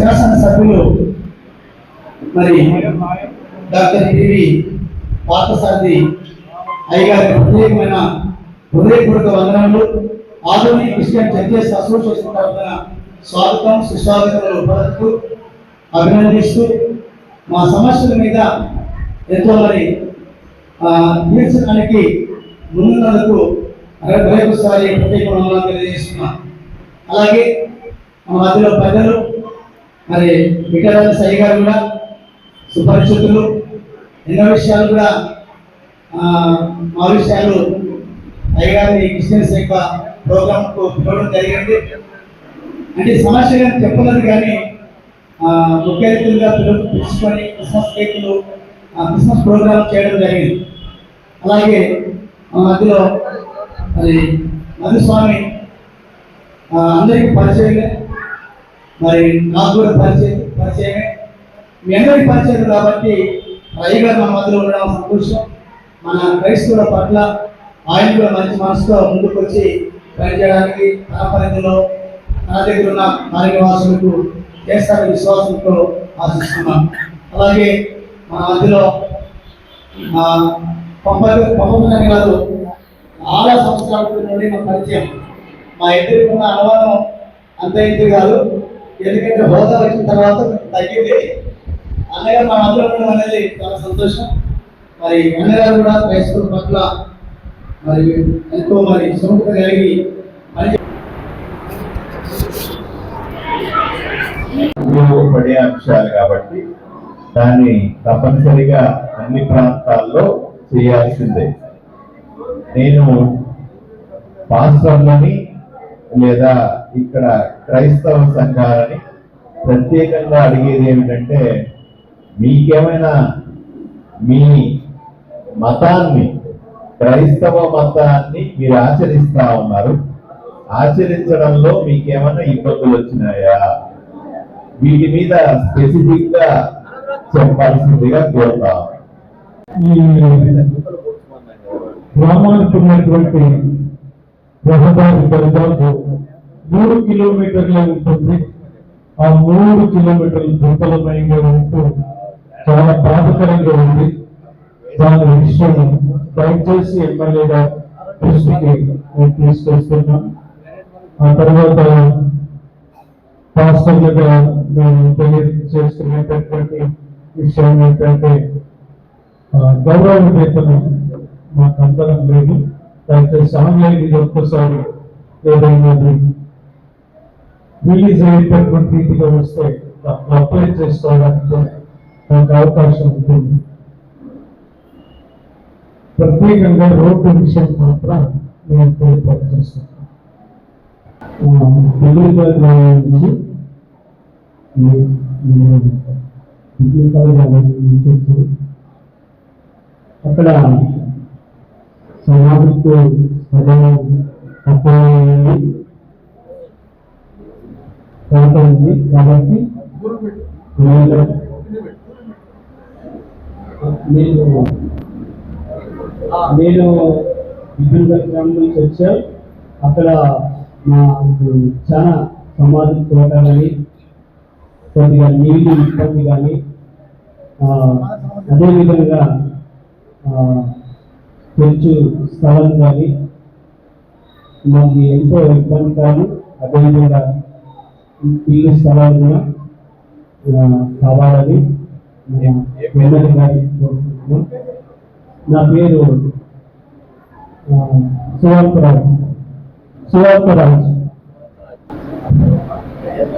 శాసనసభ్యులు మరి doctor TV Parthasarathi అయ్యగారి ప్రత్యేకమైన హృదయపూర్వక వందనములు. ఆధునిక క్రిస్టియన్ చర్చెస్ అసోసియేషన్ తరఫున స్వాగతం సుస్వాగతములు పలుకుతూ అభినందిస్తూ మా సమస్యల మీద ఎంతో మరి తీర్చడానికి తీర్చడానికి ముందున్నందుకు మరొకసారి ప్రత్యేక వందనాలు తెలియజేస్తున్నాం. అలాగే మా మధ్యలో పెద్దలు మరి వికరాజ సై గారు కూడా సుపరిచితులు ఎన్నో విషయాలు కూడా మా విషయాలు అయ్యగారి క్రిస్టియన్స్ యొక్క ప్రోగ్రాంకు పిలవడం జరిగింది. అంటే సమస్య కానీ చెప్పలేదు కానీ ముఖ్య అతిథులుగా పిలుచుకొని క్రిస్మస్ కేకులు ఆ, క్రిస్మస్ ప్రోగ్రాం చేయడం జరిగింది. అలాగే మధ్యలో మరి మధుస్వామి అందరికీ పరిచయమే మరి నాకు కూడా పరిచయం పరిచయమే. మీ అందరికీ పరిచయం కాబట్టి రవి గారు మన మధ్యలో ఉండడం సంతోషం. మన క్రైస్తవుల పట్ల ఆయన కూడా మంచి మనసుతో ముందుకు వచ్చి పనిచేయడానికి తన పరిధిలో తన దగ్గర ఉన్న కార్యనివాసులకు చేస్తారని విశ్వాసంతో ఆశిస్తున్నాం అలాగే మన మధ్యలో పంపలు పంప కాదు గారు చాలా సంవత్సరాల నుండి మా పరిచయం. మా ఇద్దరికి ఉన్న అనువాదం అంత ఇంటి కాదు. ఎందుకంటే హోదా వచ్చిన తర్వాత తగ్గింది. అన్నగారు మా మధ్యలో ఉండడం అనేది చాలా సంతోషం. మరి అన్నగారు కూడా క్రైస్తవుల పట్ల మరి ఎంతో మరి సుముఖత కలిగి పడే అంశాలు కాబట్టి దాన్ని తప్పనిసరిగా అన్ని ప్రాంతాల్లో చేయాల్సిందే. నేను పాస్టర్లని లేదా ఇక్కడ క్రైస్తవ సంఘాలని ప్రత్యేకంగా అడిగేది ఏమిటంటే మీకేమైనా మీ మతాన్ని క్రైస్తవ మతాన్ని మీరు ఆచరిస్తా ఉన్నారు. ఆచరించడంలో మీకేమైనా ఇబ్బందులు వచ్చినాయా? వీటి మీద స్పెసిఫిక్గా చెప్పాల్సిందిగా కోరుతా గ్రామానికి ఉన్నటువంటి రహదారి దరిదాపు మూడు కిలోమీటర్ల ఉంటుంది. ఆ మూడు కిలోమీటర్ల దుర్బలమయంగా ఉంటూ చాలా బాధకరంగా ఉంది. దాని విషయం దయచేసి ఎమ్మెల్యేగా దృష్టికి నేను తీసుకొస్తున్నాం. ఆ తర్వాత పాస్టర్లుగా మేము తెలియజేస్తున్నటువంటి విషయం ఏంటంటే గౌరవ వేతనం మాకు అందరం లేదు. దయచేసి ఆన్లైన్ ఇది ఒక్కసారి ఏదైనా రిలీజ్ అయ్యేటటువంటి రీతిగా వస్తే అప్లై చేసుకోవడానికి మాకు అవకాశం ఉంటుంది ప్రత్యేకంగా రోడ్డు విషయం మాత్రం నేను ఏర్పాటు చేస్తున్నాను అక్కడ సమాధికు అప్పుడు ప్రాంత ఉంది కాబట్టి నేను నేను నేను విభిన్న గ్రామం నుంచి అక్కడ మాకు చాలా సమాధి తోట కానీ కొద్దిగా నీళ్ళు ఇబ్బంది కానీ అదేవిధంగా పెంచు స్థలం కానీ మాకు ఎంతో ఇబ్బంది కానీ అదేవిధంగా ఇల్లు స్థలాలు కూడా కావాలని మేము ఎమ్మెల్యే నా పేరు సువర్పరాజు సువర్పరాజు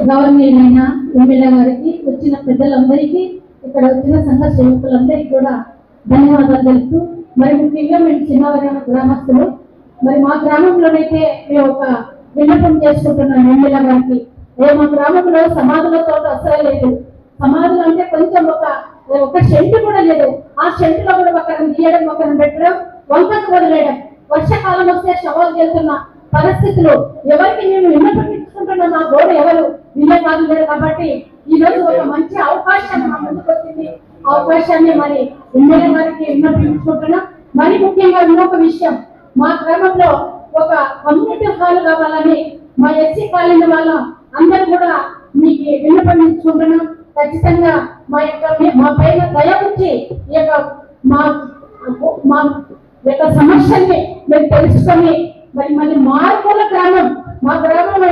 గవర్నమెంట్ ఎమ్మెల్యే గారికి వచ్చిన పెద్దలందరికీ ఇక్కడ వచ్చిన సంఘ సేవకులందరికీ కూడా ధన్యవాదాలు తెలుపుతూ మరి ముఖ్యంగా మేము చిన్నవరైన గ్రామస్తులు. మరి మా గ్రామంలోనైతే మేము ఒక విన్నపం చేసుకుంటున్నాం ఎమ్మెల్యే గారికి. ఏ మా గ్రామంలో సమాధులతో అసలు లేదు. సమాధులు అంటే కొంచెం ఒక ఒక షెల్ట్ కూడా లేదు. ఆ షెల్ట్లో కూడా ఒకరిని తీయడం ఒకరిని పెట్టడం వంకకు వదిలేయడం. వర్షాకాలం వస్తే శవాలు చేస్తున్న పరిస్థితులు. ఎవరికి మేము విన్నపించుకుంటున్న నా గోడ ఎవరు? వినేవాళ్ళు లేరు కాబట్టి ఈ రోజు ఒక మంచి అవకాశం మా ముందుకు వచ్చింది. అవకాశాన్ని మరి ఎమ్మెల్యే గారికి విన్నపించుకుంటున్నా మరి ముఖ్యంగా ఇంకొక విషయం. మా గ్రామంలో ఒక కమ్యూనిటీ హాల్ కావాలని మా ఎస్సీ కాలనీ వాళ్ళ అందరూ కూడా మీకు విన్నపడించుకుంటున్నాం ఖచ్చితంగా మా యొక్క మీ- మా పైన దయ వచ్చి ఈ యొక్క మా మా యొక్క సమస్యల్ని మీరు తెలుసుకొని మరి మళ్ళీ మార్పుల గ్రామం మా గ్రామంలో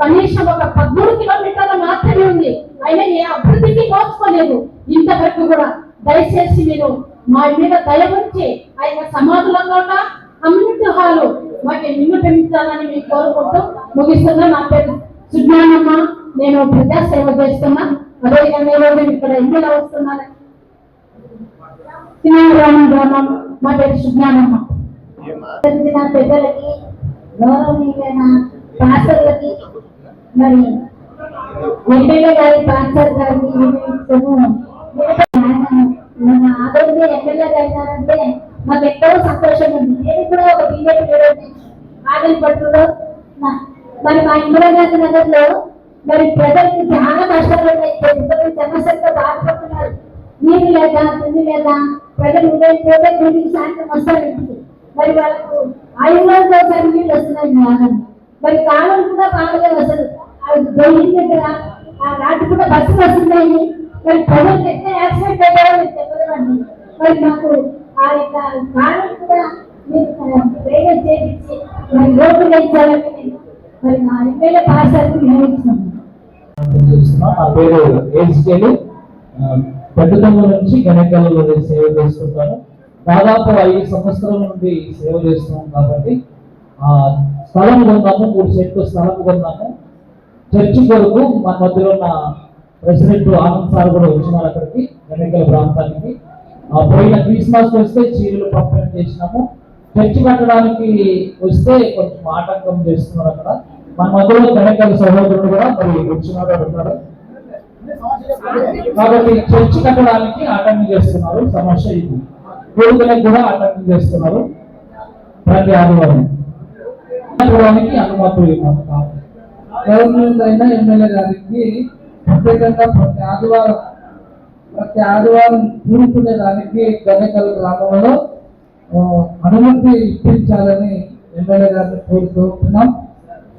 కనీసం ఒక పద్మూడు కిలోమీటర్ల మాత్రమే ఉంది. అయినా ఏ అభివృద్ధికి నోచుకోలేదు ఇంతవరకు కూడా దయచేసి మీరు మా మీద దయ వచ్చి ఆ యొక్క సమాధులలో ఉన్న కమ్యూనిటీ హాలు మాకు నిన్ను పెంచాలని మీకు కోరుకుంటూ ముగిస్తున్నా. నా పేరు సుజ్ఞానమ్మ నేను ప్రజా సేవ చేస్తున్నా. అదేవిధంగా ఈరోజు నేను ఇక్కడ ఎమ్మెల్యే వస్తున్నాను సింహారామం గ్రామం. మా పేరు సుజ్ఞానమ్మ. వచ్చిన పెద్దలకి గౌరవనీయమైన పాస్టర్లకి మరి ఎమ్మెల్యే గారి పాస్టర్ గారికి వినియోగిస్తాము. మన ఆదరణీయ ఎమ్మెల్యే గారు అయినారంటే మాకు ఎంతో సంతోషం ఉంది. నేను కూడా ఒక బీజేపీ ఆదిల్ పట్టులో మరి మా ఇందిరాగాంధీ నగర్లో మరి ప్రజలకు చాలా కష్టాలు ఉన్నాయి. సమస్యలతో బాధపడుతున్నారు. నీరు లేదా తిండి లేదా ప్రజలు ఉదయం పోతే తిరిగి సాయంత్రం వస్తారు ఇంటికి మరి వాళ్ళకు ఐదు రోజులు ఒకసారి నీళ్ళు వస్తున్నాయి మీ మరి కాలం కూడా బాగలేదు వస్తారు దగ్గర ఆ రాత్రి కూడా బస్సు వస్తున్నాయి. మరి ప్రజలు ఎక్కడ యాక్సిడెంట్ అయ్యారో మీకు చెప్పలేమండి మరి మాకు ఆ యొక్క కాలం కూడా మీరు ప్రేరణ చేయించి మరి రోడ్డు వేయించాలని నేను మరి మా ఎమ్మెల్యే పాసారికి నా పేరు ఏజ్కేలు పెద్దతమ్మ నుంచి గణకలలో సేవ చేస్తుంటాను. దాదాపు ఐదు సంవత్సరాల నుండి సేవ చేస్తున్నాం కాబట్టి ఆ స్థలం కొన్నాము మూడు సెట్లు స్థలం కొన్నాము చర్చి కొరకు మన మధ్యలో ఉన్న ప్రెసిడెంట్ ఆనంద్ సార్ కూడా వచ్చినారు అక్కడికి గణకల ప్రాంతానికి. ఆ పోయిన క్రిస్మస్ వస్తే చీరలు పంపిణీ చేసినాము. చర్చి కట్టడానికి వస్తే కొంచెం ఆటంకం చేస్తున్నారు అక్కడ. మన మధ్యలో గణికల సహోదరుడు కూడా మరి వచ్చినారు అంటున్నారు కాబట్టి చర్చి కట్టడానికి ఆటంకం చేస్తున్నారు. సమస్య ఇది. కోరికలకు కూడా ఆటంకం చేస్తున్నారు. ప్రతి ఆదివారం. కట్టడానికి అనుమతులు గవర్నమెంట్ అయినా ఎమ్మెల్యే గారికి ప్రత్యేకంగా ప్రతి ఆదివారం ప్రతి ఆదివారం కూరుకునే దానికి గణకల్ గ్రామంలో అనుమతి ఇప్పించాలని ఎమ్మెల్యే గారిని కోరుతూ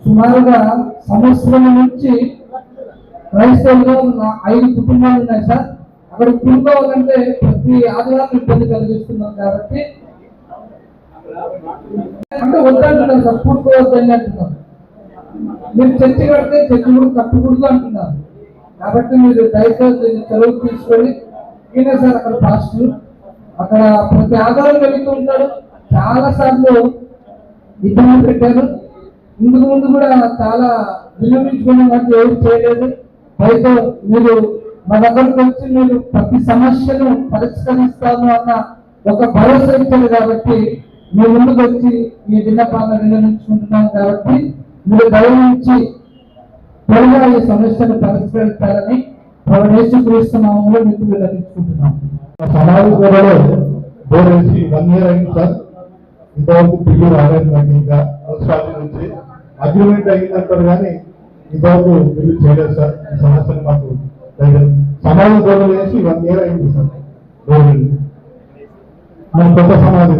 సుమారుగా సంవత్సరం నుంచి క్రైస్తవుల్లో నా ఐదు కుటుంబాలు ఉన్నాయి సార్. అక్కడ కుటుంబాలంటే ప్రతి ఆదివారం ఇబ్బంది కలిగిస్తున్నాం కాబట్టి. అంటే వద్దంటున్నారు సార్ కూడుకోవద్దని అంటున్నారు. మీరు చర్చి కడితే చర్చి కూడా కట్టకూడదు అంటున్నారు. కాబట్టి మీరు దయచేసి దీన్ని తీసుకొని ఈయన సార్ అక్కడ పాస్టర్. అక్కడ ప్రతి ఆధారం వెళుతూ ఉంటాడు. చాలా సార్లు ఇబ్బంది పెట్టారు. ఇందుకు ముందు కూడా చాలా విన్నవించుకునే వాటి ఎవరు చేయలేదు. అయితే మీరు మా దగ్గరకు వచ్చి మీరు ప్రతి సమస్యను పరిష్కరిస్తాను అన్న ఒక భరోసా ఇచ్చారు కాబట్టి మీ ముందుకు వచ్చి మీ విన్నపాలను వినియోగించుకుంటున్నాను కాబట్టి మీరు గౌరవించి త్వరగా ఈ సమస్యను పరిష్కరించాలని యేసుక్రీస్తున్నాము మీకు విన్నవించుకుంటున్నాం. సమావేశంలో బోరేసి వన్ ఇయర్ అయింది సార్. ఇంతవరకు పిల్లలు రాలేదు నాకు ఇంకా. నుంచి అగ్రిమెంట్ అయిందంటారు కానీ ఇంతవరకు బిల్లు చేయలేదు సార్. ఈ సమస్యను మాకు సమాజం సమాధి గోడలు వన్ ఇయర్ అయింది సార్. గోడలు మన కొత్త సమాజం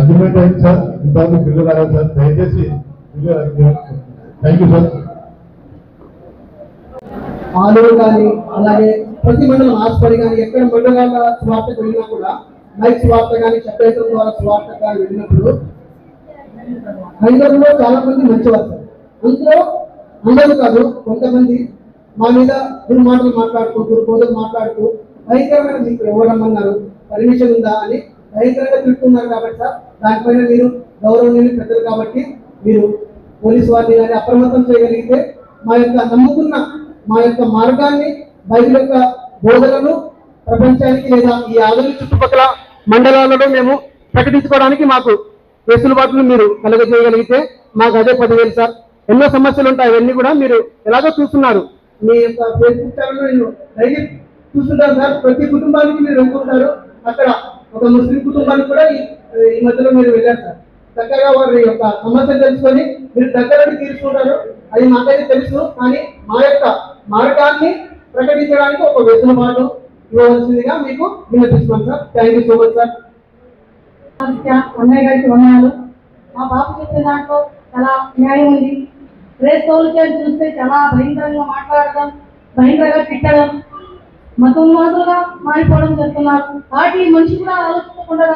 అగ్రిమెంట్ అయింది సార్. ఇంతవరకు బిల్లు రాలేదు సార్. దయచేసి bill thank you sir. Aluru కానీ అలాగే ప్రతి మండలం ఆసుపత్రి కానీ ఎక్కడ మండలాల స్వార్థకు వెళ్ళినా కూడా మైక్ స్వార్థ కానీ చెప్పేయడం ద్వారా స్వార్థ కానీ వెళ్ళినప్పుడు హైదరాబాద్లో చాలా మంది మంచివారు. అందులో అందరూ కాదు కొంతమంది మా మీద దుర్మాటలు మాట్లాడుకుంటూ కోదలు మాట్లాడుతూ భయంకరమైన మీకు ఎవరమ్మన్నారు? పర్మిషన్ ఉందా అని భయంకరంగా తిట్టున్నారు కాబట్టి సార్ దానిపైన మీరు గౌరవనీయులు పెద్దలు కాబట్టి మీరు పోలీసు వారిని కానీ అప్రమత్తం చేయగలిగితే మా యొక్క నమ్ముకున్న మా యొక్క మార్గాన్ని బైబిల్ యొక్క బోధనను ప్రపంచానికి లేదా ఈ ఆధునిక చుట్టుపక్కల మండలాలలో మేము ప్రకటించుకోవడానికి మాకు వెసులుబాటును మీరు కలుగజేయగలిగితే మాకు అదే పదివేలు సార్. ఎన్నో సమస్యలు ఉంటాయి అవన్నీ కూడా మీరు ఎలాగో చూస్తున్నారు. మీ యొక్క ఫేస్బుక్ ఛానల్ నేను డైలీ చూస్తుంటాను సార్. ప్రతి కుటుంబానికి మీరు వెళ్తుంటారు. అక్కడ ఒక ముస్లిం కుటుంబానికి కూడా ఈ ఈ మధ్యలో మీరు వెళ్ళారు సార్. చక్కగా వారి యొక్క సమస్యలు తెలుసుకొని మీరు దగ్గరని తీర్చుకుంటారు. అది మాకైతే తెలుసు కానీ మా యొక్క మార్గాన్ని ప్రకటించడానికి ఒక వెసులుబాటు ఇవ్వవలసిందిగా మీకు వినిపిస్తున్నాం sir. Thank you so much sir అన్నయ్య గారికి వందనాలు మా పాప చెప్పిన దాంట్లో చాలా న్యాయం ఉంది. క్రైస్తవులకి చూస్తే చాలా భయంకరంగా మాట్లాడడం భయంకరంగా తిట్టడం మాత్రంగా మారిపోవడం చేస్తున్నారు. వాటి మనిషి కూడా ఆలోచించకుండా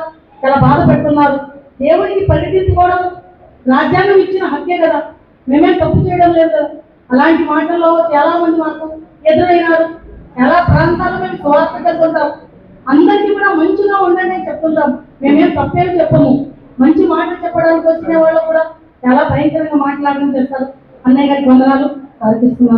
చాలా బాధ పెడుతున్నారు. దేవుడికి పరిగెత్తించుకోవడం రాజ్యాంగం ఇచ్చిన హక్కే కదా. మేమేం తప్పు చేయడం లేదు కదా. అలాంటి మాటల్లో చాలా మంది మాకు ఎదురైనారు. చాలా ప్రాంతాల్లో మేము స్వార్థ కలుగుతాం అందరికీ కూడా మంచిగా ఉండండి చెప్తుంటాం మేమేం తప్పేం చెప్పము. మంచి మాటలు చెప్పడానికి వచ్చిన వాళ్ళు కూడా చాలా భయంకరంగా మాట్లాడడం చేస్తారు. అన్నయ్య గారికి వందనాలు. కల్పిస్తున్నాం